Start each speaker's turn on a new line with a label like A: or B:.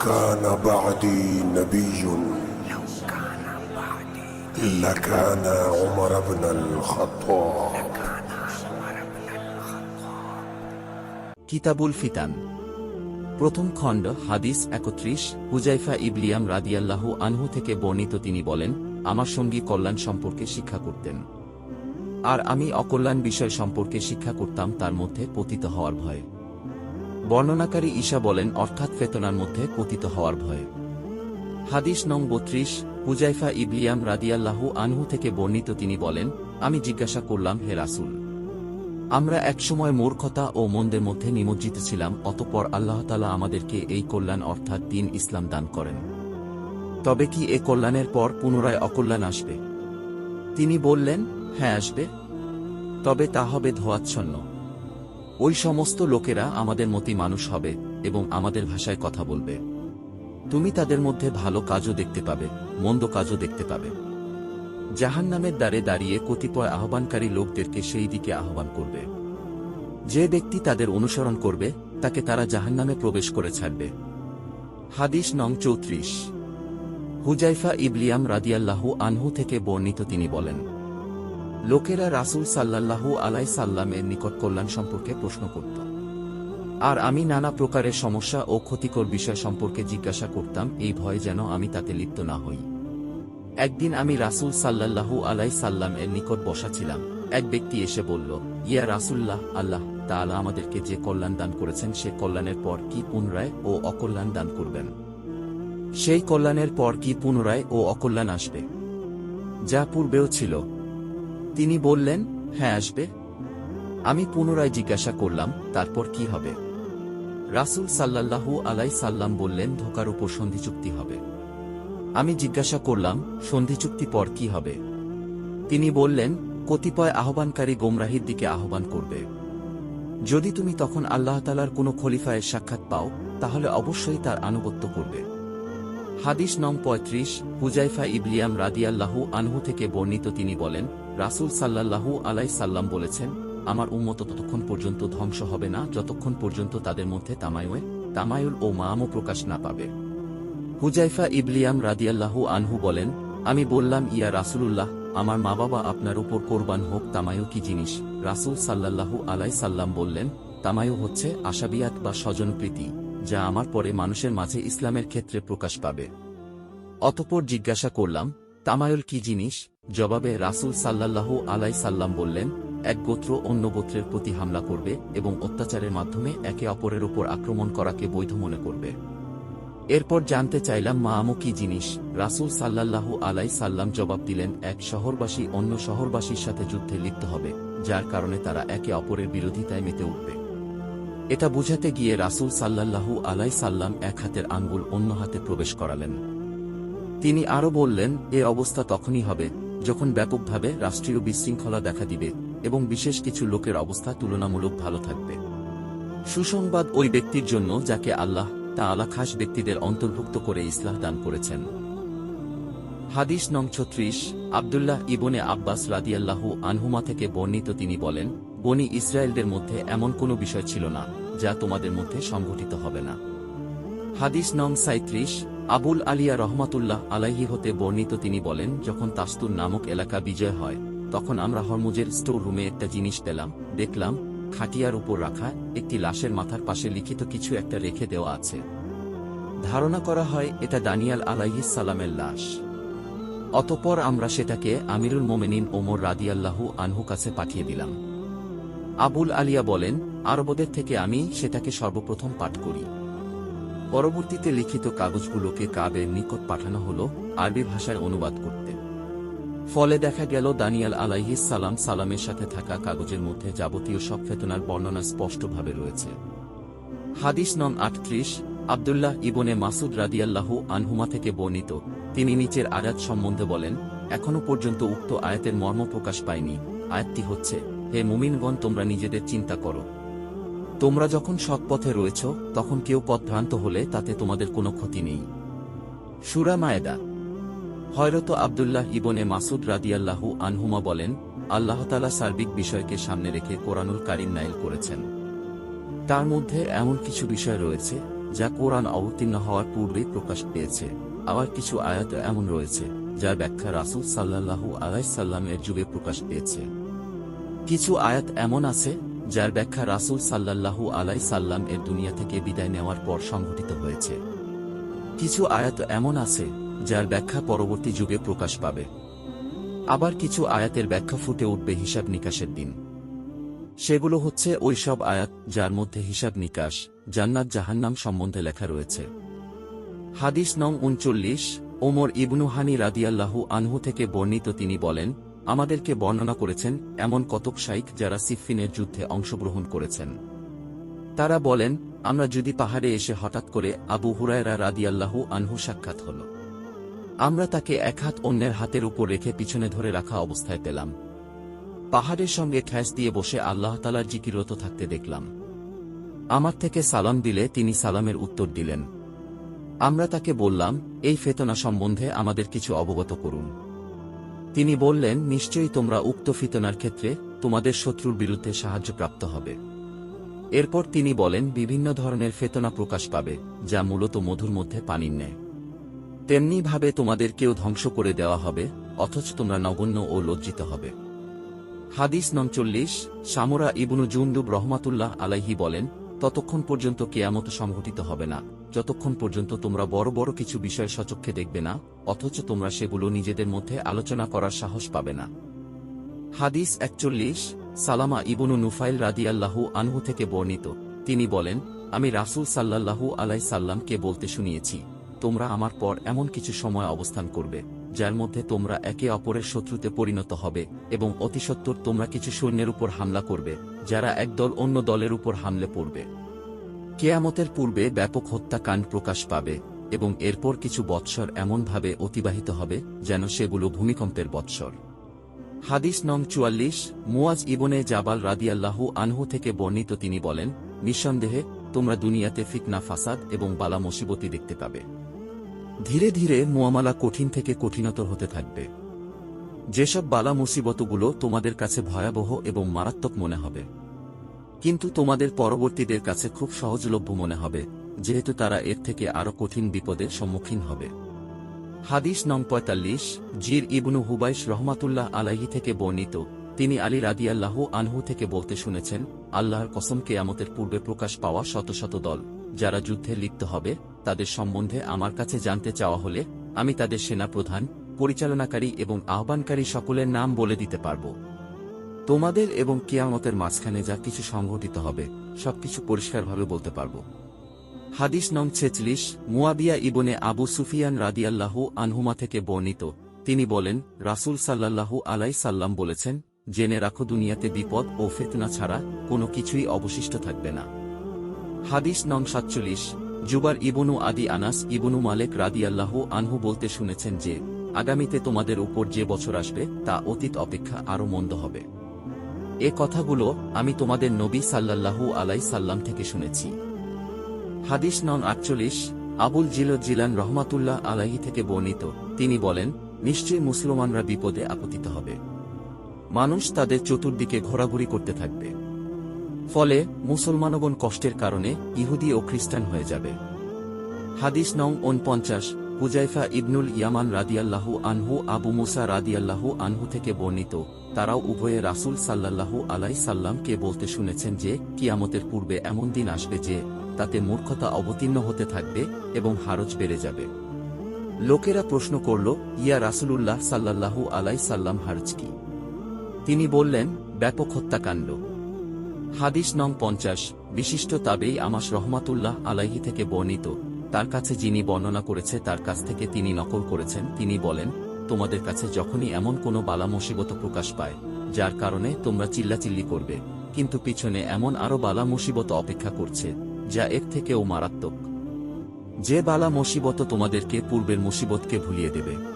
A: كان بعدي نبي لكان عمر بن الخطاب
B: কিতাবুল ফিতান প্রথম খণ্ড হাদিস একত্রিশ হুজাইফা ইবলিয়াম রাদিয়াল্লাহু আনহু থেকে বর্ণিত তিনি বলেন আমার সঙ্গী কল্যাণ সম্পর্কে শিক্ষা করতেন আর আমি অকল্যাণ বিষয় সম্পর্কে শিক্ষা করতাম তার মধ্যে পতিত হওয়ার ভয়ে বর্ণনাকারী ঈশা বলেন, অর্থাৎ ফেতনার মধ্যে পতিত হওয়ার ভয়ে। হাদিস নং বত্রিশ, হুজাইফা ইবলিয়াম রাদিয়াল্লাহু আনহু থেকে বর্ণিত তিনি বলেন, আমি জিজ্ঞাসা করলাম, হে রাসুল, আমরা একসময় মূর্খতা ও মন্দের মধ্যে নিমজ্জিত ছিলাম, অতপর আল্লাহ তালা আমাদেরকে এই কল্যাণ অর্থাৎ দিন ইসলাম দান করেন। তবে কি এ কল্যাণের পর পুনরায় অকল্যাণ আসবে? তিনি বললেন হ্যাঁ আসবে। তবে তা হবে ধোয়াচ্ছন্ন। ওই সমস্ত লোকেরা আমাদের মতি মানুষ হবে এবং আমাদের ভাষায় কথা বলবে। তুমি তাদের মধ্যে ভালো কাজও দেখতে পাবে, মন্দ কাজও দেখতে পাবে। জাহান্নামের দ্বারে দাঁড়িয়ে কতিপয় আহ্বানকারী লোকদেরকে সেই দিকে আহ্বান করবে। যে ব্যক্তি তাদের অনুসরণ করবে, তাকে তারা জাহান্নামে প্রবেশ করে ছাড়বে। হাদিস নং চৌত্রিশ। হুজাইফা ইবলিয়াম রাদিয়াল্লাহু আনহু থেকে বর্ণিত তিনি বলেন লোকেরা রাসূল সাল্লাল্লাহু আলাই সাল্লামের নিকট কল্যাণ সম্পর্কে প্রশ্ন করত। আর আমি নানা প্রকারের সমস্যা ও ক্ষতিকর বিষয় সম্পর্কে জিজ্ঞাসা করতাম, এই ভয় যেন আমি তাতে লিপ্ত না হই। একদিন আমি রাসূল সাল্লাল্লাহু আলাই সাল্লাম এর নিকট বসা ছিলাম। এক ব্যক্তি এসে বলল, ইয়া রাসূল্লাহ আল্লাহ তাআলা আমাদেরকে যে কল্যাণ দান করেছেন, সে কল্যাণের পর কি পুনরায় ও অকল্যাণ দান করবেন? সেই কল্যাণের পর কি পুনরায় ও অকল্যাণ আসবে? যা পূর্বেও ছিল। তিনি বললেন হ্যাঁ আসবে। আমি পুনরায় জিজ্ঞাসা করলাম, তারপর কি হবে? রাসূল সাল্লাল্লাহু আলাই সাল্লাম বললেন, ধোকার উপর সন্ধি চুক্তি হবে। আমি জিজ্ঞাসা করলাম, সন্ধি চুক্তি পর কি হবে? তিনি বললেন, কতিপয় আহ্বানকারী গোমরাহির দিকে আহ্বান করবে। যদি তুমি তখন আল্লাহ তালার কোনো খলিফায়ের সাক্ষাৎ পাও, তাহলে অবশ্যই তার আনুগত্য করবে। হাদিস নং পঁয়ত্রিশ, হুজাইফা ইবলিয়াম রাদিয়াল্লাহু আনহু থেকে বর্ণিত তিনি বলেন রাসূল সাল্লাল্লাহু আলাই সাল্লাম বলেছেন, আমার উম্মত ততক্ষণ পর্যন্ত ধ্বংস হবে না, যতক্ষণ পর্যন্ত তাদের মধ্যে তামায়ুয়ে, তামায়ুল ও মামও প্রকাশ না পাবে। হুজাইফা ইবলিয়াম রাদিয়াল্লাহু আনহু বলেন, আমি বললাম, ইয়া রাসূলুল্লাহ, আমার মা বাবা আপনার উপর কোরবান হোক, তামায়ু কি জিনিস? রাসূল সাল্লাল্লাহু আলাই সাল্লাম বললেন, তামায়ু হচ্ছে আশাবিয়াত বা স্বজনপ্রীতি, যা আমার পরে মানুষের মাঝে ইসলামের ক্ষেত্রে প্রকাশ পাবে। অতপর জিজ্ঞাসা করলাম তামায়ুল কি জিনিস? জবাবে রাসূল সাল্লাল্লাহু আলাই সাল্লাম বললেন, এক গোত্র অন্য গোত্রের প্রতি হামলা করবে এবং অত্যাচারের মাধ্যমে একে অপরের উপর আক্রমণ করাকে বৈধ মনে করবে। এরপর জানতে চাইলাম মা আমু কি জিনিস? রাসূল সাল্লাল্লাহু আলাই সাল্লাম জবাব দিলেন, এক শহরবাসী অন্য শহরবাসীর সাথে যুদ্ধে লিপ্ত হবে, যার কারণে তারা একে অপরের বিরোধিতায় মেতে উঠবে। এটা বুঝাতে গিয়ে রাসূল সাল্লাল্লাহু আলাই সাল্লাম এক হাতের আঙ্গুল অন্য হাতে প্রবেশ করালেন। তিনি আরও বললেন, এ অবস্থা তখনই হবে, যখন ব্যাপকভাবে রাষ্ট্রীয় বিশৃঙ্খলা দেখা দিবে এবং বিশেষ কিছু লোকের অবস্থা তুলনামূলক ভালো থাকবে। সুসংবাদ ওই ব্যক্তির জন্য যাকে আল্লাহ তা আলা খাস ব্যক্তিদের অন্তর্ভুক্ত করে ইসলাহ দান করেছেন। হাদিস নং ছত্রিশ, আবদুল্লাহ ইবনে আব্বাস রাদিয়াল্লাহু আনহুমা থেকে বর্ণিত তিনি বলেন, বনি ইসরায়েলদের মধ্যে এমন কোনো বিষয় ছিল না, যা তোমাদের মধ্যে সংঘটিত হবে না। হাদিস নং সাঁত্রিশ আবুল আলিয়া রহমাতুল্লাহ আলাইহি হতে বর্ণিত তিনি বলেন, যখন তাস্তুর নামক এলাকা বিজয় হয়, তখন আমরা হরমুজের স্টোর রুমে একটা জিনিস পেলাম, দেখলাম, খাটিয়ার উপর রাখা, একটি লাশের মাথার পাশে লিখিত কিছু একটা রেখে দেওয়া আছে। ধারণা করা হয়, এটা দানিয়াল সালামের লাশ। অতপর আমরা সেটাকে আমিরুল মোমেনিন ওমর রাদিয়াল্লাহু আনহু কাছে পাঠিয়ে দিলাম। আবুল আলিয়া বলেন, আরবদের থেকে আমি সেটাকে সর্বপ্রথম পাঠ করি। পরবর্তীতে লিখিত কাগজগুলোকে কাবের নিকট পাঠানো হল আরবি ভাষায় অনুবাদ করতে। ফলে দেখা গেল, দানিয়াল আলাইহিস সালাম সালামের সাথে থাকা কাগজের মধ্যে যাবতীয় সব বর্ণনা স্পষ্টভাবে রয়েছে। হাদিস নং আটত্রিশ, আবদুল্লাহ ইবনে মাসুদ রাদিয়াল্লাহু আনহুমা থেকে বর্ণিত। তিনি নিচের আয়াত সম্বন্ধে বলেন এখনও পর্যন্ত উক্ত আয়াতের মর্ম প্রকাশ পায়নি। আয়াতটি হচ্ছে, হে মুমিনগণ, তোমরা নিজেদের চিন্তা করো। তোমরা যখন সৎ পথে রয়েছ, তখন কেউ পথভ্রান্ত হলে তাতে তোমাদের কোনো ক্ষতি নেই। সুরা মায়েদা। হয়রত আবদুল্লাহ ইবনে মাসুদ রাদিয়াল্লাহু আনহুমা বলেন আল্লাহতালা সার্বিক বিষয়কে সামনে রেখে কোরআনুল কারিম নাইল করেছেন। তার মধ্যে এমন কিছু বিষয় রয়েছে, যা কোরআন অবতীর্ণ হওয়ার পূর্বেই প্রকাশ পেয়েছে, আবার কিছু আয়াত এমন রয়েছে যার ব্যাখ্যা রাসূল সাল্লাল্লাহু আলাইহি সাল্লামের যুগে প্রকাশ পেয়েছে। কিছু আয়াত এমন আছে যার ব্যাখ্যা রাসূল সাল্লাল্লাহু আলাই সাল্লাম এর দুনিয়া থেকে বিদায় নেওয়ার পর সংঘটিত হয়েছে। কিছু আয়াত এমন আছে, যার ব্যাখ্যা পরবর্তী যুগে প্রকাশ পাবে। আবার কিছু আয়াতের ব্যাখ্যা ফুটে উঠবে হিসাব নিকাশের দিন। সেগুলো হচ্ছে ওইসব আয়াত যার মধ্যে হিসাব নিকাশ, জান্নাত জাহান্নাম সম্বন্ধে লেখা রয়েছে। হাদিস নং উনচল্লিশ, ওমর ইবনু হানি রাদিয়াল্লাহু আনহু থেকে বর্ণিত তিনি বলেন আমাদেরকে বর্ণনা করেছেন এমন কতক শাইক যারা সিফিনের যুদ্ধে অংশগ্রহণ করেছেন। তারা বলেন, আমরা যদি পাহাড়ে এসে হঠাৎ করে আবু হুরায়রা রাদিয়াল্লাহু আনহু সাক্ষাৎ হল। আমরা তাকে এক হাত অন্যের হাতের উপর রেখে পিছনে ধরে রাখা অবস্থায় পেলাম। পাহাড়ের সঙ্গে ঠ্যাস দিয়ে বসে আল্লাহ তালার জিকিরত থাকতে দেখলাম। আমার থেকে সালাম দিলে তিনি সালামের উত্তর দিলেন। আমরা তাকে বললাম, এই ফেতনা সম্বন্ধে আমাদের কিছু অবগত করুন। তিনি বললেন, নিশ্চয়ই তোমরা উক্ত ফিতনার ক্ষেত্রে তোমাদের শত্রুর বিরুদ্ধে সাহায্যপ্রাপ্ত হবে। এরপর তিনি বলেন, বিভিন্ন ধরনের ফেতনা প্রকাশ পাবে, যা মূলত মধুর মধ্যে পানির নেয় তেমনিভাবে তোমাদের কেউ ধ্বংস করে দেওয়া হবে, অথচ তোমরা নগণ্য ও লজ্জিত হবে। হাদিস নমচল্লিশ সামরা ইবনু জুন্ডুব রহমাতুল্লাহ আলাইহি বলেন, ততক্ষণ পর্যন্ত কেয়ামত সংঘটিত হবে না। যতক্ষণ পর্যন্ত তোমরা বড় বড় কিছু বিষয় সচক্ষে দেখবে না, অথচ তোমরা সেগুলো নিজেদের মধ্যে আলোচনা করার সাহস পাবে না। হাদিস একচল্লিশ, সালামা ইবনু নুফাইল রাদিয়াল্লাহু আনহু থেকে বর্ণিত। তিনি বলেন, আমি রাসূল সাল্লাল্লাহু আলাই সাল্লামকে বলতে শুনিয়েছি, তোমরা আমার পর এমন কিছু সময় অবস্থান করবে, যার মধ্যে তোমরা একে অপরের শত্রুতে পরিণত হবে এবং অতিসত্বর তোমরা কিছু সৈন্যের উপর হামলা করবে, যারা একদল অন্য দলের উপর হামলে পড়বে। কেয়ামতের পূর্বে ব্যাপক হত্যাকাণ্ড প্রকাশ পাবে, এবং এরপর কিছু বৎসর এমনভাবে অতিবাহিত হবে, যেন সেগুলো ভূমিকম্পের বৎসর। হাদিস নং চুয়াল্লিশ, মুয়াজ ইবনে জাবাল রাদিয়াল্লাহু আনহু থেকে বর্ণিত তিনি বলেন, নিঃসন্দেহে, তোমরা দুনিয়াতে ফিতনা, ফাসাদ এবং বালা মুসিবতি দেখতে পাবে। ধীরে ধীরে মুয়ামালা কঠিন থেকে কঠিনতর হতে থাকবে। যেসব বালা মুসিবতগুলো তোমাদের কাছে ভয়াবহ এবং মারাত্মক মনে হবে কিন্তু তোমাদের পরবর্তীদের কাছে খুব সহজলভ্য মনে হবে, যেহেতু তারা এর থেকে আরও কঠিন বিপদের সম্মুখীন হবে। হাদিস নং পঁয়তাল্লিশ, জির ইবনু হুবাইশ রহমাতুল্লাহ আলাহি থেকে বর্ণিত, তিনি আলী রাদিয়াল্লাহু আনহু থেকে বলতে শুনেছেন, আল্লাহর কসম কেয়ামতের পূর্বে প্রকাশ পাওয়া শত শত দল, যারা যুদ্ধে লিপ্ত হবে, তাদের সম্বন্ধে আমার কাছে জানতে চাওয়া হলে, আমি তাদের সেনা প্রধান পরিচালনাকারী এবং আহ্বানকারী সকলের নাম বলে দিতে পারব। তোমাদের এবং কেয়ামতের মাঝখানে যা কিছু সংঘটিত হবে, সবকিছু পরিষ্কারভাবে বলতে পারব। হাদিস নং ছেচল্লিশ, মুয়াবিয়া ইবনে আবু সুফিয়ান রাদিয়াল্লাহু আনহুমা থেকে বর্ণিত। তিনি বলেন, রাসূল সাল্লাল্লাহু আলাই সাল্লাম বলেছেন, জেনে রাখো, দুনিয়াতে বিপদ ও ফেতনা ছাড়া কোনো কিছুই অবশিষ্ট থাকবে না। হাদিস নং সাতচল্লিশ জুবার ইবনু আদি আনাস ইবনু মালেক রাদিয়াল্লাহু আনহু বলতে শুনেছেন যে, আগামীতে তোমাদের উপর যে বছর আসবে, তা অতীত অপেক্ষা আরও মন্দ হবে। এ কথাগুলো আমি তোমাদের নবী সাল্লাল্লাহু আলাই সাল্লাম থেকে শুনেছি। হাদিস নং আটচল্লিশ, আবুল জিল জিলান রহমাতুল্লাহ আলাহি থেকে বর্ণিত। তিনি বলেন, নিশ্চয়ই মুসলমানরা বিপদে আপতিত হবে। মানুষ তাদের চতুর্দিকে ঘোরাঘুরি করতে থাকবে। ফলে মুসলমানগণ কষ্টের কারণে ইহুদি ও খ্রিস্টান হয়ে যাবে। হাদিস নং উনপঞ্চাশ হুজাইফা ইবনুল ইয়ামান রাদিয়াল্লাহু আনহু, আবু মুসা রাদিয়াল্লাহু আনহু থেকে বর্ণিত। তারাও উভয়ে রাসূল সাল্লাল্লাহু আলাই সাল্লামকে বলতে শুনেছেন যে, কিয়ামতের পূর্বে এমন দিন আসবে যে, তাতে মূর্খতা অবতীর্ণ হতে থাকবে এবং হারজ বেড়ে যাবে। লোকেরা প্রশ্ন করল, ইয়া রাসূলুল্লাহ সাল্লাল্লাহু আলাই সাল্লাম হারজ কি? তিনি বললেন, ব্যাপক হত্যাকাণ্ড। হাদিস নং পঞ্চাশ, বিশিষ্ট তাবেই আমাস রহমাতুল্লাহ আলাইহি থেকে বর্ণিত। তার কাছে যিনি বর্ণনা করেছে, তার কাছ থেকে তিনি নকল করেছেন, তিনি বলেন, তোমাদের কাছে যখনই এমন কোনো বালা মুসিবত প্রকাশ পায়, যার কারণে তোমরা চিল্লাচিল্লি করবে, কিন্তু পিছনে এমন আরও বালা মুসিবত অপেক্ষা করছে, যা এর থেকেও মারাত্মক। যে বালা মুসিবত তোমাদেরকে পূর্বের মুসিবতকে ভুলিয়ে দেবে